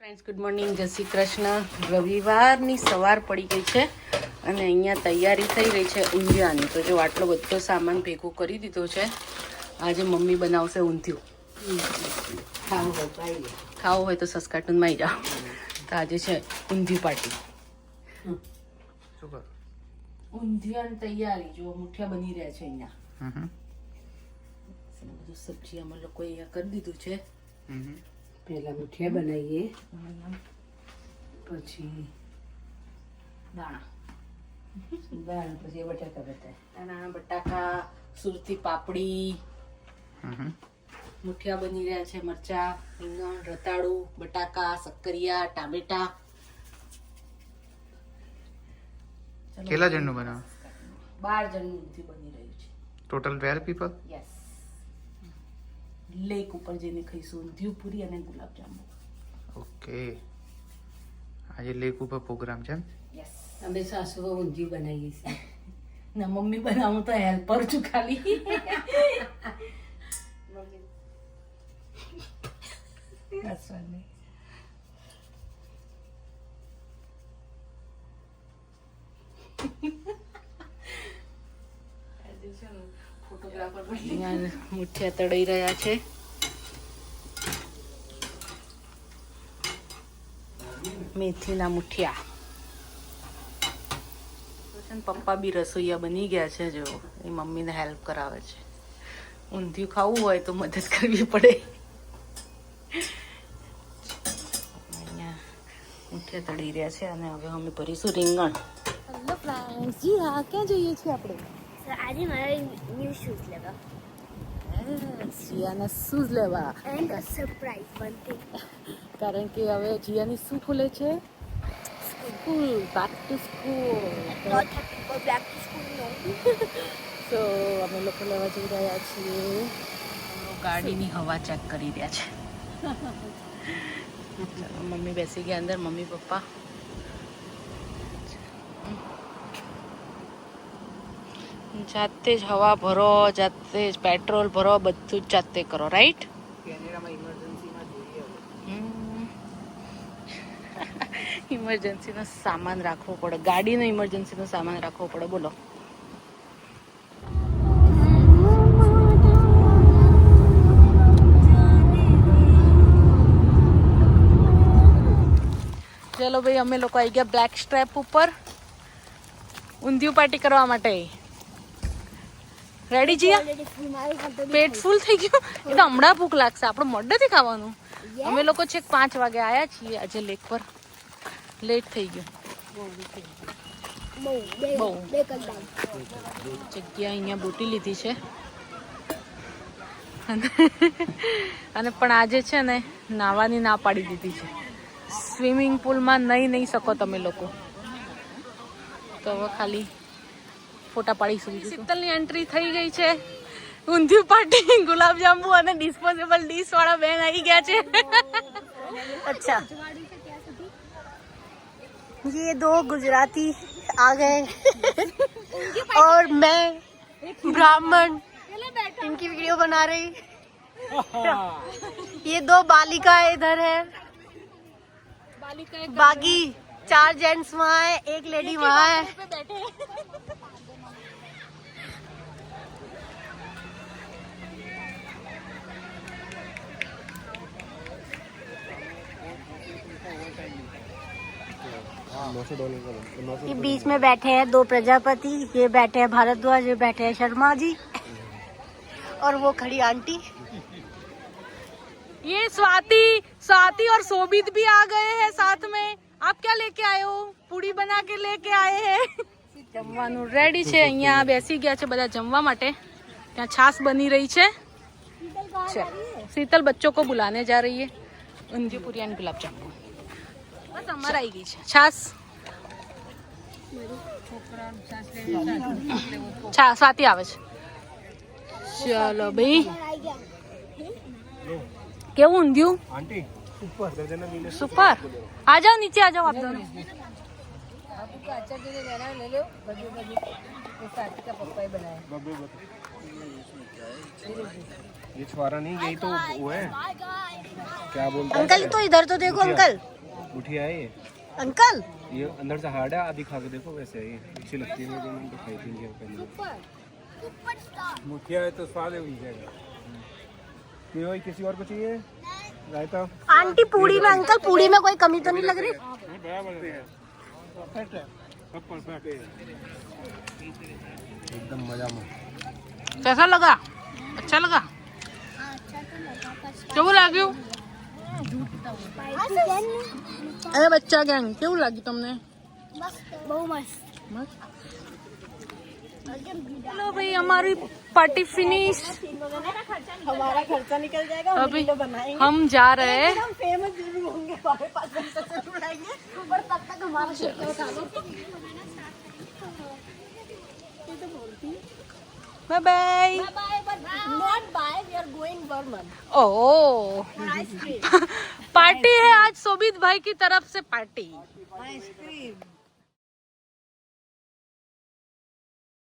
Friends good morning જય શ્રી કૃષ્ણ. રવિવારની સવાર પડી ગઈ છે અને અહીંયા તૈયારી થઈ રહી છે ઊંધિયાની. તો જો આટલો બધો સામાન ભેગો કરી દીધો છે આજે મમ્મી બનાવશે ઊંધિયું. ખાવું હોય ખાવું હોય તો સસ્કાટુનમાં આવી જાઓ. તો આજે છે ઊંધિયું પાર્ટી. ઊંધિયાની તૈયારી જો મુઠિયા બની રહ્યા છે અહીંયા. હમ હમ. અને બધું સબ્જી અમે લોકો અહીંયા કરી દીધું છે. હમ હમ. પહેલા મુઠિયા બનાવીએ. પછી દાણા. દાળ પછી બટાકા બતાય. દાણા બટાકા સુરતી પાપડી. મુઠિયા બની રહ્યા છે મરચા રીંગણ રતાળું બટાકા શક્કરિયા ટામેટા. કેટલા જણનું બનાવો? બાર જણનું બની રહ્યું છે. Total twelve people yes lake ઉપર જઈને ખાઈશું ધ્યુપુરી પૂરી અને ગુલાબજાંબુ. ઓકે આજે લેક ઉપર પ્રોગ્રામ છે યસ અમે સાસુઓ ઊંધિયું બનાવીએ છીએ. ના મમ્મી બનાવું તો હેલ્પર છું ખાલી. હસવાની અહીંયા મુઠિયા તળાઈ રહ્યા છે. મેથીના મુઠિયા. પપ્પા બી રસોઈયા બની ગયા છે, જો. એ મમ્મીને હેલ્પ કરાવે છે. ઊંધિયું ખાવું હોય તો મદદ કરવી પડે. અહીંયા મુઠિયા તળી રહ્યા છે અને હવે અમે ભરીશું રીંગણ. જી હા, ક્યાં જઈએ છીએ આપણે? આજે મારે ન્યૂ શૂઝ લેવા જીયાના શૂઝ લેવા and a surprise one thing કારણ કે હવે જીયાની શું ખુલે છે school back to school not happy for back to school નો તો અમે લોકો લેવા જઈ રહ્યા છીએ. ગાડીની હવા ચેક કરી રહ્યા છે. મમ્મી બેસી ગયા અંદર મમ્મી પપ્પા. જાતે જ હવા ભરો જાતે જ પેટ્રોલ ભરો બધું જ જાતે કરો રાઈટ ઇમરજન્સીનો સામાન રાખવો પડે. ગાડીનો ઇમરજન્સીનો સામાન રાખવો પડે. બોલો. ચલો ભાઈ અમે લોકો આવી ગયા બ્લેક સ્ટ્રેપ ઉપર. ઊંધિયું પાર્ટી કરવા માટે. રેડી જીયા પેટ ફૂલ થઈ ગયું? એ તો હમણાં ભૂખ લાગશે. આપણે મોઢેથી ખાવાનું. અમે લોકો છેક પાંચ વાગે આવ્યા છીએ. આજે લેક પર. લેટ થઈ ગયું. બહુ જગ્યા અહીંયા બોટી લીધી છે. અને અને પણ આજે છે ને નાવાની ના પાડી દીધી છે. સ્વિમિંગ પુલમાં નહીં નહીં શકો તમે લોકો. તો હવે ખાલી ફોટા પાડીશું શીતલની એન્ટ્રી થઈ ગઈ છે ઊંધિયું પાર્ટી ગુલાબજાંબુ અને ડિસ્પોઝેબલ ડીશ વાળા બેન આવી ગયા છે अच्छा ये दो गुजराती आ गए और मैं ब्राह्मण इनकी वीडियो बना रही ये दो बालिका इधर है बाकी चार जेंट्स वहाँ है एक लेडी वहाँ है ये बीच में बैठे हैं दो प्रजापति ये बैठे हैं भारद्वाज ये बैठे हैं शर्मा जी। और वो खड़ी आंटी। ये स्वाति स्वाति और सोबित भी आ गए हैं साथ में। आप क्या लेके आए हो? पूरी बना के लेके आए हैं। जमवा રેડી છે અહીંયા गया ગયા છે जमवा माटे। માટે छास बनी रही छे शीतल बच्चों को बुलाने जा रही है। उनकी पुरिया गुलाब जामुन। જાંબુ બસ અમારે આવી ગઈ છે છાસ છા સ્વાતિ આવે છે ચલો ભાઈ કેવું ઊંધિયું सुपर आ जाओ नीचे आ जाओ आप दोनों आपको अच्छा चीजें लेना ले लो बजे बजे ये साथी का पप्पा ही बनाया ये छुआरा नहीं यही तो वो है क्या बोलते अंकल तो इधर तो देखो अंकल उठी आए अंकल? ये अंदर से हार्ड है आप दिखा के देखो वैसे ये अच्छी लगती है मुझे मैंने दिखाई थी ये पहले मुठिया है तो स्वाद है जाएगा ये किसी और को चाहिए? रायता? आंटी पूरी में अंकल पूरी में कोई कमी तो नहीं लग रही? नहीं बराबर है। परफेक्ट है। सब परफेक्ट है। एकदम मज़ा में। कैसा लगा? अच्छा लगा? हाँ, अच्छा तो लगा क्यों लगा અરે બચ્ચા ગેંગ કેવું લાગ્યું તમને બહુ મસ્ત चलो भाई हमारी पार्टी फिनिश हमारा खर्चा निकल जाएगा अभी हम जा रहे हैं हम फेमस जरूर होंगे हमारे पास पैसा जरूर आएंगे पर तब तक हमारा खर्चा उठा लो bye bye not bye we are going Burman O party है आज सोबित भाई की तरफ से पार्टी आइसक्रीम